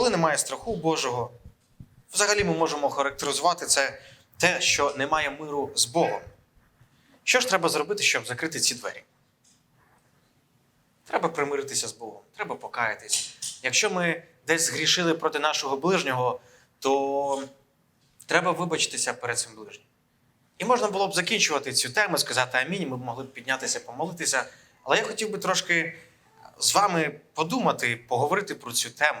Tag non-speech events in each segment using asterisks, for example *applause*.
Коли немає страху Божого, взагалі ми можемо характеризувати це те, що немає миру з Богом. Що ж треба зробити, щоб закрити ці двері? Треба примиритися з Богом, треба покаятись. Якщо ми десь згрішили проти нашого ближнього, то треба вибачитися перед цим ближнім. І можна було б закінчувати цю тему, сказати амінь, ми б могли б піднятися, помолитися. Але я хотів би трошки з вами подумати, поговорити про цю тему.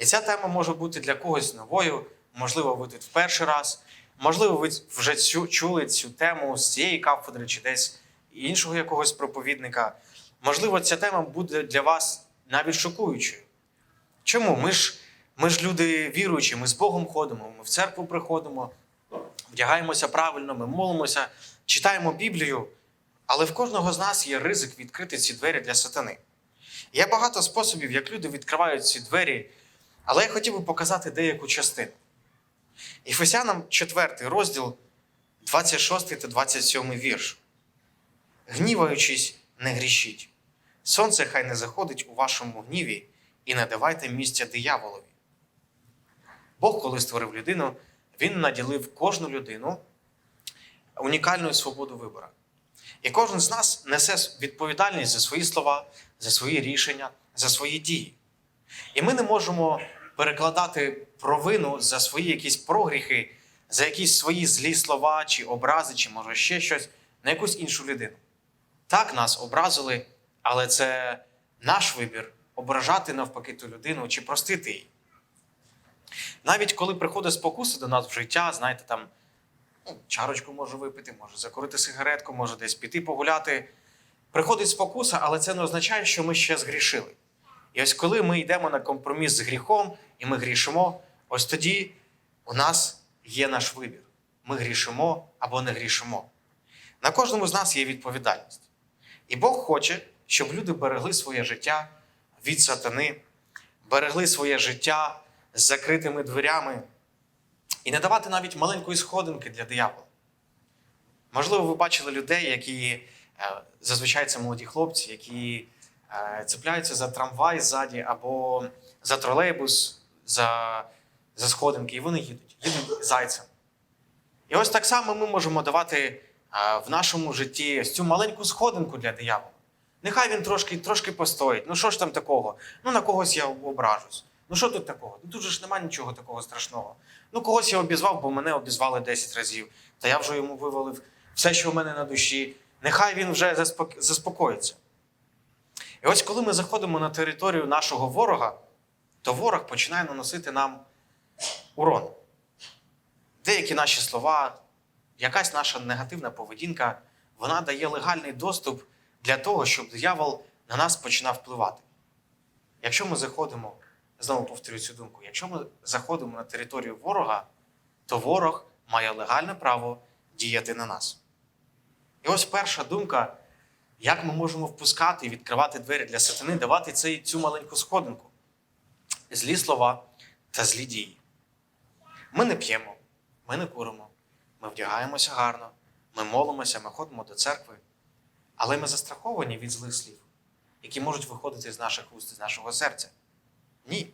І ця тема може бути для когось новою, можливо, ви тут в перший раз, можливо, ви вже цю, чули цю тему з цієї кафедри чи десь іншого якогось проповідника. Можливо, ця тема буде для вас навіть шокуючою. Чому? Ми ж, ми ж люди віруючі, ми з Богом ходимо, ми в церкву приходимо, вдягаємося правильно, ми молимося, читаємо Біблію, але в кожного з нас є ризик відкрити ці двері для сатани. Є багато способів, як люди відкривають ці двері, але я хотів би показати деяку частину. Ефесянам 4 розділ, 26 та 27 вірш. Гніваючись, не грішіть. Сонце хай не заходить у вашому гніві і не давайте місця дияволові. Бог, коли створив людину, він наділив кожну людину унікальною свободу вибору. І кожен з нас несе відповідальність за свої слова, за свої рішення, за свої дії. І ми не можемо перекладати провину за свої якісь прогріхи, за якісь свої злі слова, чи образи, чи може ще щось на якусь іншу людину. Так нас образили, але це наш вибір ображати навпаки ту людину чи простити її. Навіть коли приходить спокуса до нас в життя, знаєте, там ну, чарочку може випити, може закурити сигаретку, може десь піти погуляти. Приходить спокуса, але це не означає, що ми ще згрішили. І ось коли ми йдемо на компроміс з гріхом і ми грішимо, ось тоді у нас є наш вибір. Ми грішимо або не грішимо. На кожному з нас є відповідальність. І Бог хоче, щоб люди берегли своє життя від сатани, берегли своє життя з закритими дверями і не давати навіть маленької сходинки для диявола. Можливо, ви бачили людей, які е, зазвичай це молоді хлопці, які е, цепляються за трамвай ззаді або за тролейбус, за, за сходинки, і вони їдуть, їдуть зайцем. І ось так само ми можемо давати е, в нашому житті ось цю маленьку сходинку для диявола. Нехай він трошки, трошки постоїть. Ну що ж там такого? Ну на когось я ображусь. Ну що тут такого? Ну тут же ж немає нічого такого страшного. Ну когось я обізвав, бо мене обізвали 10 разів. Та я вже йому вивалив все, що в мене на душі. Нехай він вже заспок- заспокоїться. І ось коли ми заходимо на територію нашого ворога, то ворог починає наносити нам урон. Деякі наші слова, якась наша негативна поведінка, вона дає легальний доступ для того, щоб диявол на нас починав впливати. Якщо ми заходимо, знову повторю цю думку, якщо ми заходимо на територію ворога, то ворог має легальне право діяти на нас. І ось перша думка, як ми можемо впускати і відкривати двері для сатани, давати цей, цю маленьку сходинку. Злі слова та злі дії. Ми не п'ємо, ми не куримо, ми вдягаємося гарно, ми молимося, ми ходимо до церкви. Але ми застраховані від злих слів, які можуть виходити з наших уст, з нашого серця. Ні.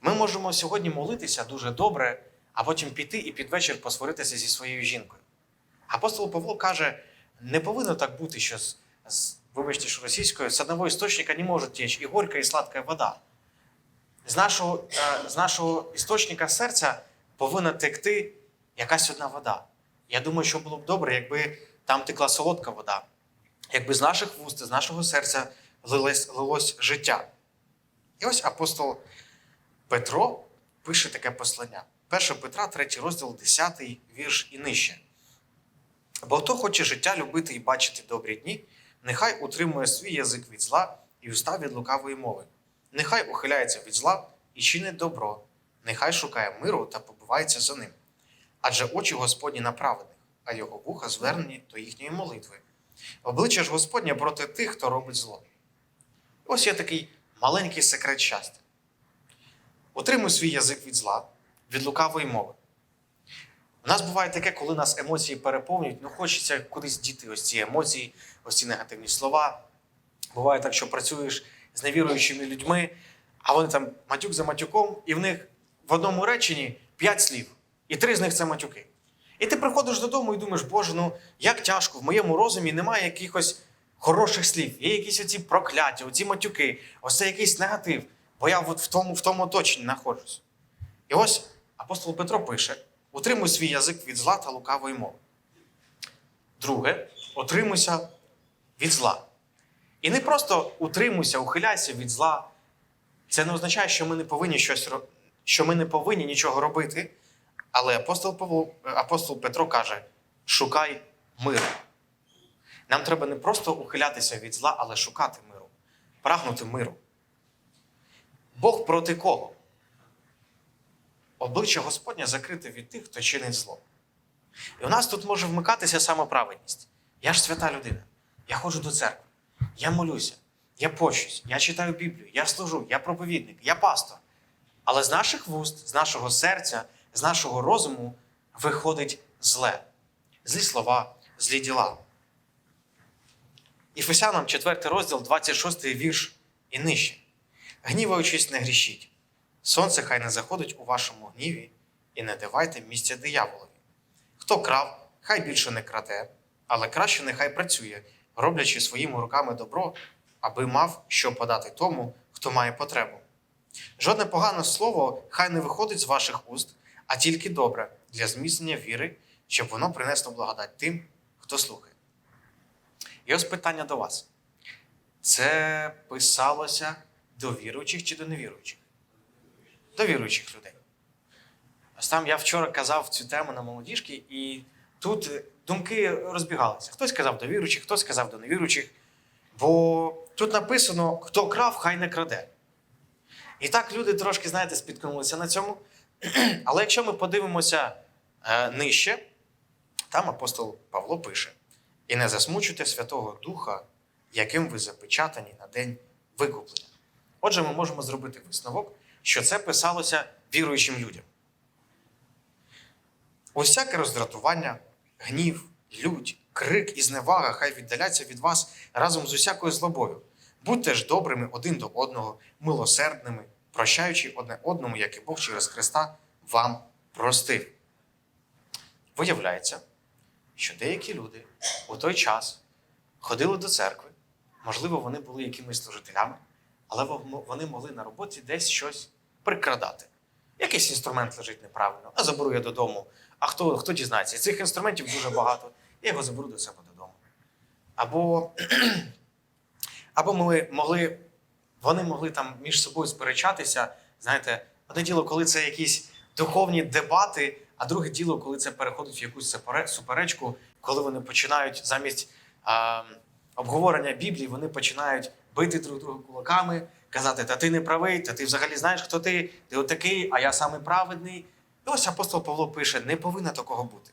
Ми можемо сьогодні молитися дуже добре, а потім піти і під вечір посваритися зі своєю жінкою. Апостол Павло каже: не повинно так бути, що з, з вибачте, що російською, з одного істочника не може течь і горька, і сладка вода. З нашого, е, з нашого істочника серця повинна текти якась одна вода. Я думаю, що було б добре, якби там текла солодка вода, якби з наших вуст, з нашого серця лилось, лилось життя. І ось апостол Петро пише таке послання. 1 Петра, 3 розділ, 10 вірш і нижче. Бо хто хоче життя любити і бачити добрі дні, нехай утримує свій язик від зла і уста від лукавої мови. Нехай ухиляється від зла і чинить добро, нехай шукає миру та побивається за ним. Адже очі Господні на праведних, а його вуха звернені до їхньої молитви. Обличчя ж Господнє проти тих, хто робить зло. Ось є такий маленький секрет щастя. Утримуй свій язик від зла, від лукавої мови. У нас буває таке, коли нас емоції переповнюють, ну хочеться кудись діти ось ці емоції, ось ці негативні слова. Буває так, що працюєш з невіруючими людьми, А вони там матюк за матюком, і в них в одному реченні п'ять слів, і три з них це матюки. І ти приходиш додому і думаєш, Боже, ну як тяжко, в моєму розумі немає якихось хороших слів, є якісь оці прокляття, оці матюки, ось це якийсь негатив, бо я от в тому, в тому оточенні знаходжусь. І ось апостол Петро пише: утримуй свій язик від зла та лукавої мови. Друге, отримуйся від зла. І не просто утримуйся, ухиляйся від зла. Це не означає, що ми не повинні щось що ми не повинні нічого робити. Але апостол Павло, апостол Петро каже: шукай миру. Нам треба не просто ухилятися від зла, але шукати миру, прагнути миру. Бог проти кого? Обличчя Господнє закрите від тих, хто чинить зло. І у нас тут може вмикатися самоправедність. Я ж свята людина. Я ходжу до церкви, я молюся, я пощусь, я читаю Біблію, я служу, я проповідник, я пастор. Але з наших вуст, з нашого серця, з нашого розуму виходить зле, злі слова, злі діла. Ефесянам 4 розділ, 26 вірш і нижче. Гніваючись, не грішіть. Сонце хай не заходить у вашому гніві, і не давайте місця дияволові. Хто крав, хай більше не краде, але краще нехай працює, роблячи своїми руками добро, аби мав що подати тому, хто має потребу. Жодне погане слово хай не виходить з ваших уст, а тільки добре для зміцнення віри, щоб воно принесло благодать тим, хто слухає. І ось питання до вас: це писалося до віруючих чи до невіруючих? До віруючих людей. Ось там я вчора казав цю тему на молодіжки, і тут е, думки розбігалися. Хтось казав до віруючих, хтось казав до невіруючих. Бо тут написано: хто крав, хай не краде. І так люди трошки, знаєте, спіткнулися на цьому. *clears throat* Але якщо ми подивимося е, нижче, там апостол Павло пише: і не засмучуйте Святого Духа, яким ви запечатані на день викуплення. Отже, ми можемо зробити висновок, що це писалося віруючим людям. Усяке роздратування, гнів, лють, крик і зневага хай віддаляться від вас разом з усякою злобою. Будьте ж добрими один до одного, милосердними, прощаючи одне одному, як і Бог через Христа вам простив. Виявляється, що деякі люди у той час ходили до церкви, можливо, вони були якимись служителями, але вони могли на роботі десь щось прикрадати. Якийсь інструмент лежить неправильно, а заберу я додому. А хто, хто дізнається? Цих інструментів дуже багато. Я його заберу до себе додому. Або, *clears throat* або ми могли, вони могли там між собою сперечатися. Знаєте, одне діло, коли це якісь духовні дебати, а друге діло, коли це переходить в якусь суперечку, коли вони починають замість а, обговорення Біблії, вони починають бити друг друга кулаками, казати, та ти не правий, та ти взагалі знаєш, хто ти, ти отакий, а я самий праведний. І ось апостол Павло пише: не повинно такого бути.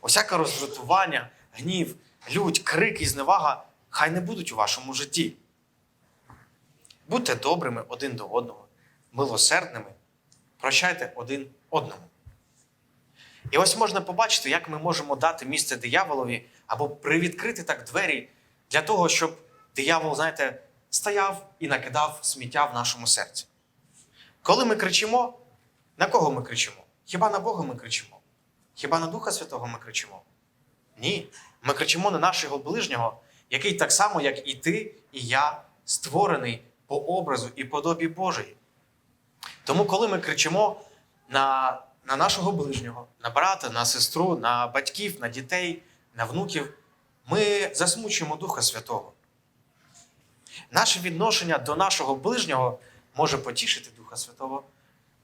Усяке роздратування, гнів, лють, крик і зневага хай не будуть у вашому житті. Будьте добрими один до одного, милосердними, прощайте один одному. І ось можна побачити, як ми можемо дати місце дияволові або привідкрити так двері для того, щоб диявол, знаєте, стояв і накидав сміття в нашому серці. Коли ми кричимо, на кого ми кричимо? Хіба на Бога ми кричимо? Хіба на Духа Святого ми кричимо? Ні. Ми кричимо на нашого ближнього, який так само, як і ти, і я, створений по образу і подобі Божої. Тому, коли ми кричимо на, на нашого ближнього, на брата, на сестру, на батьків, на дітей, на внуків, ми засмучуємо Духа Святого. Наше відношення до нашого ближнього може потішити Духа Святого,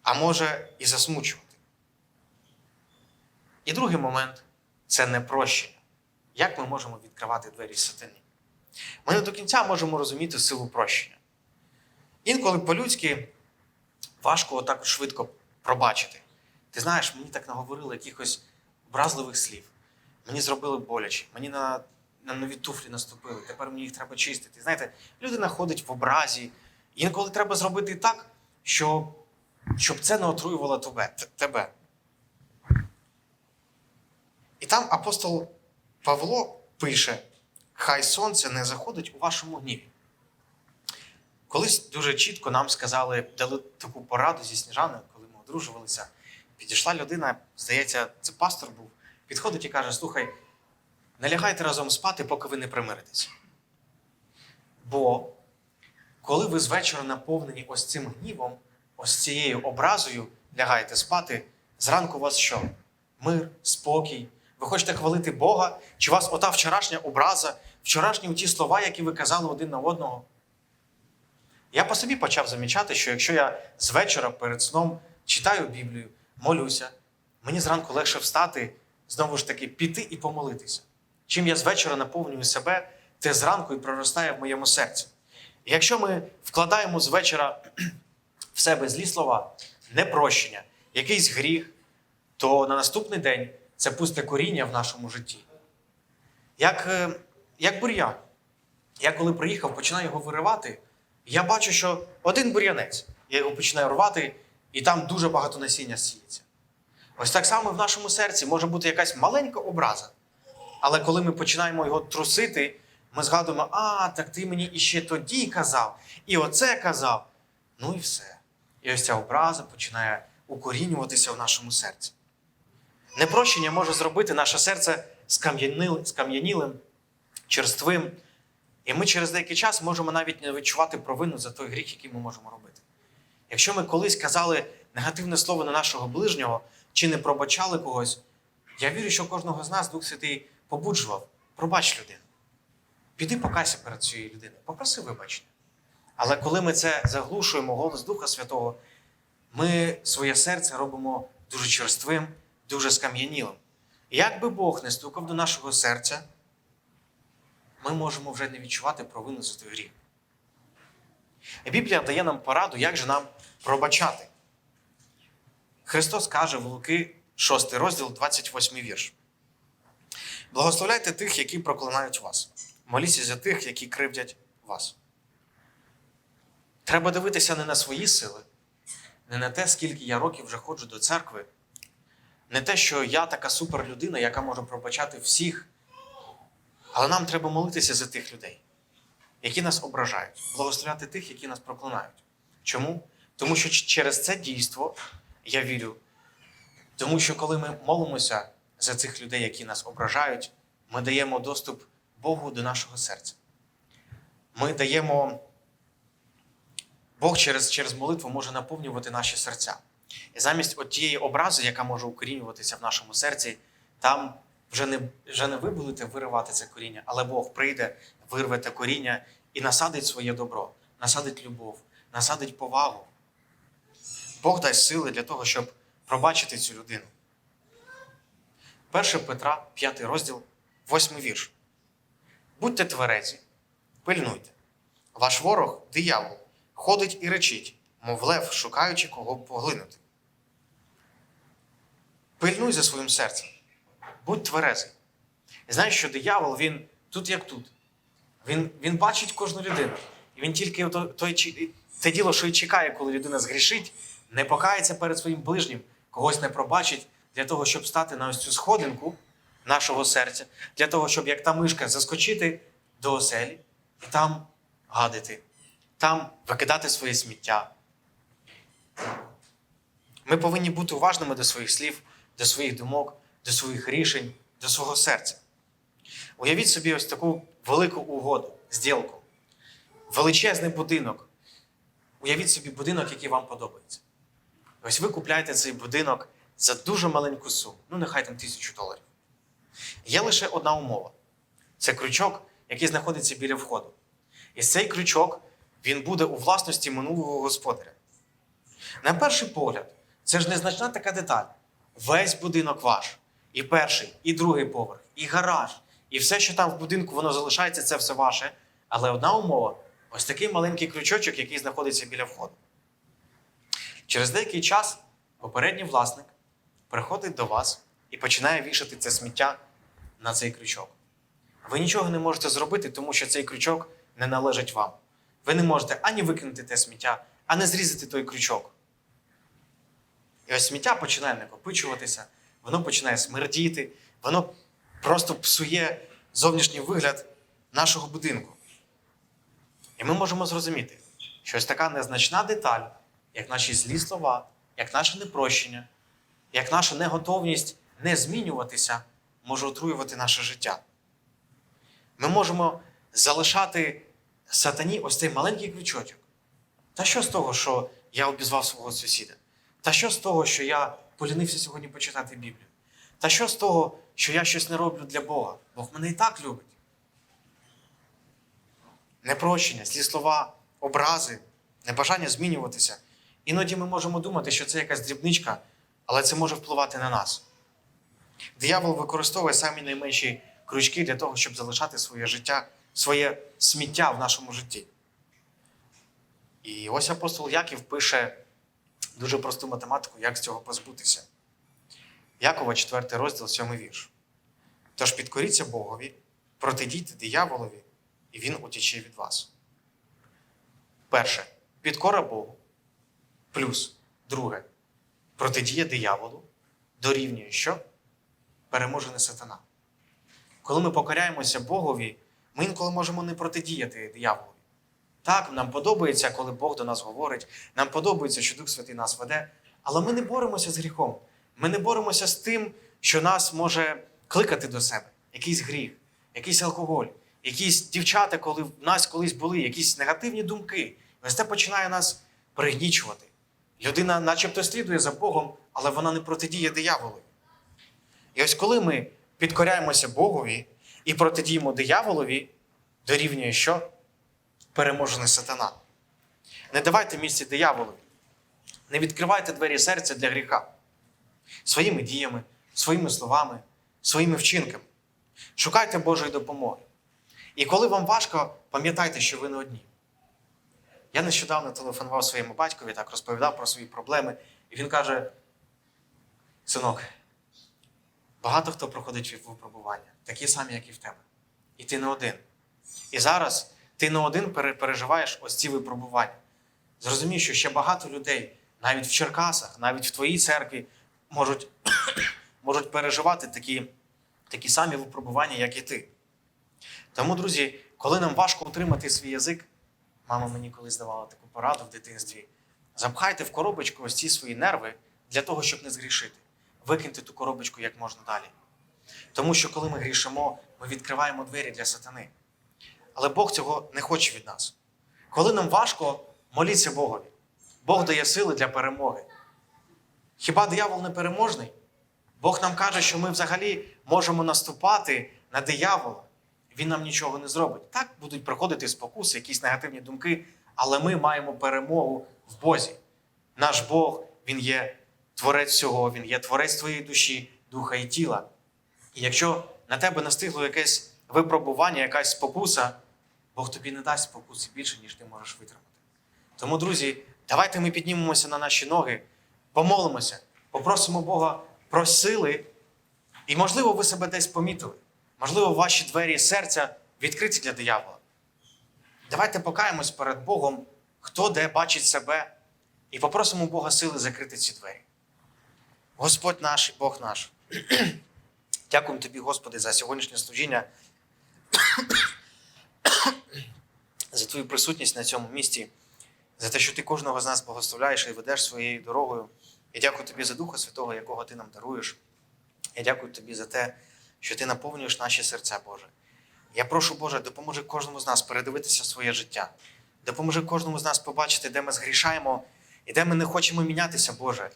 а може і засмучувати. І другий момент це непрощення. Як ми можемо відкривати двері сатані? Ми не до кінця можемо розуміти силу прощення. Інколи по-людськи важко отак швидко пробачити. Ти знаєш, мені так наговорили якихось образливих слів. Мені зробили боляче, мені на, на нові туфлі наступили, тепер мені їх треба чистити. Знаєте, людина ходить в образі. Інколи треба зробити так, щоб, щоб це не отруювало тебе. тебе. І там апостол Павло пише: Хай сонце не заходить у вашому гніві. колись дуже чітко нам сказали, дали таку пораду зі Сніжаною, коли ми одружувалися. Підійшла людина, здається, це пастор був, підходить і каже: слухай, не лягайте разом спати, поки ви не примиритеся. Бо коли ви з вечора наповнені ось цим гнівом, ось цією образою лягаєте спати, зранку у вас що? Мир, спокій. Ви хочете хвалити Бога? Чи вас ота вчорашня образа, вчорашні ті слова, які ви казали один на одного? Я по собі почав замічати, що якщо я з вечора перед сном читаю Біблію, молюся, мені зранку легше встати, знову ж таки, піти і помолитися. Чим я з вечора наповнюю себе, те зранку і проростає в моєму серці. І якщо ми вкладаємо з вечора в себе злі слова, непрощення, якийсь гріх, то на наступний день це пусте коріння в нашому житті. Як, е, як бур'ян. Я коли приїхав, починаю його виривати, я бачу, що один бур'янець. Я його починаю рвати, і там дуже багато насіння сіється. Ось так само в нашому серці може бути якась маленька образа. Але коли ми починаємо його трусити, ми згадуємо, а, так ти мені іще тоді казав, і оце казав. Ну і все. І ось ця образа починає укорінюватися в нашому серці. Непрощення може зробити наше серце скам'янілим, черствим. І ми через деякий час можемо навіть не відчувати провину за той гріх, який ми можемо робити. Якщо ми колись казали негативне слово на нашого ближнього чи не пробачали когось, я вірю, що кожного з нас Дух Святий побуджував, пробач людину. Піди покайся перед цією людиною, попроси вибачення. Але коли ми це заглушуємо, голос Духа Святого, ми своє серце робимо дуже черствим, дуже скам'янілим. Як би Бог не стукав до нашого серця, ми можемо вже не відчувати провину за той гріх. Біблія дає нам пораду, як же нам пробачати. Христос каже в Луки 6 розділ, 28 вірш. Благословляйте тих, які проклинають вас. Моліться за тих, які кривдять вас. Треба дивитися не на свої сили, не на те, скільки я років вже ходжу до церкви, не те, що я така суперлюдина, яка може пробачати всіх. Але нам треба молитися за тих людей, які нас ображають, благословляти тих, які нас проклинають. Чому? Тому що через це дійство я вірю. Тому що коли ми молимося за цих людей, які нас ображають, ми даємо доступ Богу до нашого серця. Ми даємо. Бог через, через молитву може наповнювати наші серця. І замість от тієї образи, яка може укорінюватися в нашому серці, там вже не, вже не ви будете виривати це коріння, але Бог прийде, вирве те коріння і насадить своє добро, насадить любов, насадить повагу. Бог дасть сили для того, щоб пробачити цю людину. 1 Петра, 5 розділ, 8 вірш. Будьте тверезі, пильнуйте. Ваш ворог, диявол, ходить і речить, мов лев, шукаючи кого б поглинути. Пильнуй за своїм серцем, будь тверезий. Знаєш, що диявол, він тут як тут. Він, він бачить кожну людину. І він тільки то, той, те діло, що й чекає, коли людина згрішить, не покається перед своїм ближнім, когось не пробачить для того, щоб стати на ось цю сходинку нашого серця, для того, щоб як та мишка заскочити до оселі і там гадити, там викидати своє сміття. Ми повинні бути уважними до своїх слів, до своїх думок, до своїх рішень, до свого серця. Уявіть собі ось таку велику угоду, зділку, величезний будинок. Уявіть собі будинок, який вам подобається. Ось ви купляєте цей будинок за дуже маленьку суму, ну нехай там тисячу доларів. Є лише одна умова: це крючок, який знаходиться біля входу. І цей крючок він буде у власності минулого господаря. На перший погляд, це ж незначна така деталь. Весь будинок ваш. І перший, і другий поверх, і гараж, і все, що там в будинку, воно залишається, це все ваше. Але одна умова ось такий маленький крючочок, який знаходиться біля входу. Через деякий час попередній власник приходить до вас і починає вішати це сміття на цей крючок. Ви нічого не можете зробити, тому що цей крючок не належить вам. Ви не можете ані викинути те сміття, ані зрізати той крючок. Ось сміття починає накопичуватися, воно починає смердіти, воно просто псує зовнішній вигляд нашого будинку. І ми можемо зрозуміти, що ось така незначна деталь, як наші злі слова, як наше непрощення, як наша неготовність не змінюватися, може отруювати наше життя. Ми можемо залишати сатані ось цей маленький крючочок. Та що з того, що я обізвав свого сусіда? Та що з того, що я полінився сьогодні почитати Біблію? Та що з того, що я щось не роблю для Бога? Бог мене і так любить. Непрощення, злі слова, образи, небажання змінюватися. Іноді ми можемо думати, що це якась дрібничка, але це може впливати на нас. Диявол використовує самі найменші крючки для того, щоб залишати своє життя, своє сміття в нашому житті. І ось апостол Яків пише дуже просту математику, як з цього позбутися. Якова, 4 розділ, 7 вірш. Тож підкоріться Богові, протидійте дияволові, і він утіче від вас. Перше. Підкора Богу. Плюс друге. Протидія дияволу дорівнює що? Переможений сатана. Коли ми покоряємося Богові, ми інколи можемо не протидіяти дияволові. Так, нам подобається, коли Бог до нас говорить, нам подобається, що Дух Святий нас веде, але ми не боремося з гріхом. Ми не боремося з тим, що нас може кликати до себе, якийсь гріх, якийсь алкоголь, якісь дівчата, коли в нас колись були, якісь негативні думки. Ось це починає нас пригнічувати. Людина, начебто, слідує за Богом, але вона не протидіє дияволові. І ось коли ми підкоряємося Богові і протидіємо дияволові, дорівнює що? Переможений сатана. Не давайте місці дияволові. Не відкривайте двері серця для гріха своїми діями, своїми словами, своїми вчинками. Шукайте Божої допомоги. І коли вам важко, пам'ятайте, що ви не одні. Я нещодавно телефонував своєму батькові, так розповідав про свої проблеми, і він каже: синок, багато хто проходить від випробування, такі самі, як і в тебе. І ти не один. І зараз ти не один переживаєш ось ці випробування. Зрозумій, що ще багато людей, навіть в Черкасах, навіть в твоїй церкві, можуть, *coughs* можуть переживати такі, такі самі випробування, як і ти. Тому, друзі, коли нам важко утримати свій язик, мама мені колись давала таку пораду в дитинстві. Запхайте в коробочку ось ці свої нерви для того, щоб не згрішити. Викиньте ту коробочку як можна далі. Тому що коли ми грішимо, ми відкриваємо двері для сатани. Але Бог цього не хоче від нас. Коли нам важко, моліться Богові. Бог дає сили для перемоги. Хіба диявол не переможний? Бог нам каже, що ми взагалі можемо наступати на диявола. Він нам нічого не зробить. Так будуть приходити спокуси, якісь негативні думки, але ми маємо перемогу в Бозі. Наш Бог, Він є творець всього, Він є творець твоєї душі, духа і тіла. І якщо на тебе настигло якесь випробування, якась спокуса, Бог тобі не дасть спокуси більше, ніж ти можеш витримати. Тому, друзі, давайте ми піднімемося на наші ноги, помолимося, попросимо Бога про сили. І, можливо, ви себе десь помітили. Можливо, ваші двері серця відкриті для диявола. Давайте покаємось перед Богом, хто де бачить себе, і попросимо Бога сили закрити ці двері. Господь наш і Бог наш. *clears throat* Дякуємо тобі, Господи, за сьогоднішнє служіння, *coughs* за твою присутність на цьому місці, за те, що ти кожного з нас благословляєш і ведеш своєю дорогою. Я дякую тобі за Духа Святого, якого ти нам даруєш. Я дякую тобі за те, що ти наповнюєш наші серця, Боже. Я прошу, Боже, допоможи кожному з нас передивитися своє життя. Допоможи кожному з нас побачити, де ми згрішаємо і де ми не хочемо мінятися, Боже.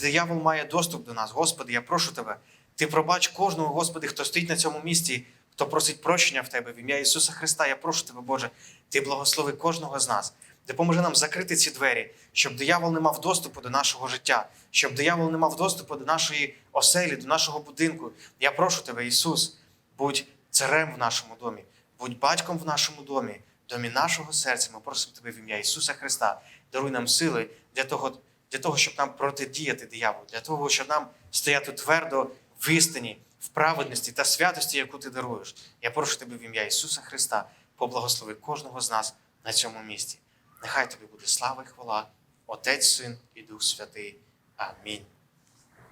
Диявол має доступ до нас. Господи, я прошу тебе. Ти пробач кожного, Господи, хто стоїть на цьому місці, хто просить прощення в Тебе в ім'я Ісуса Христа. Я прошу Тебе, Боже, Ти благослови кожного з нас. Допоможи нам закрити ці двері, щоб диявол не мав доступу до нашого життя, щоб диявол не мав доступу до нашої оселі, до нашого будинку. Я прошу Тебе, Ісус, будь царем в нашому домі, будь батьком в нашому домі, домі нашого серця. Ми просимо Тебе в ім'я Ісуса Христа. Даруй нам сили для того, для того, щоб нам протидіяти дияволу, для того, щоб нам стояти твердо в істині, в праведності та святості, яку ти даруєш. Я прошу тебе в ім'я Ісуса Христа, поблагослови кожного з нас на цьому місці. Нехай тобі буде слава і хвала, Отець, Син і Дух Святий. Амінь.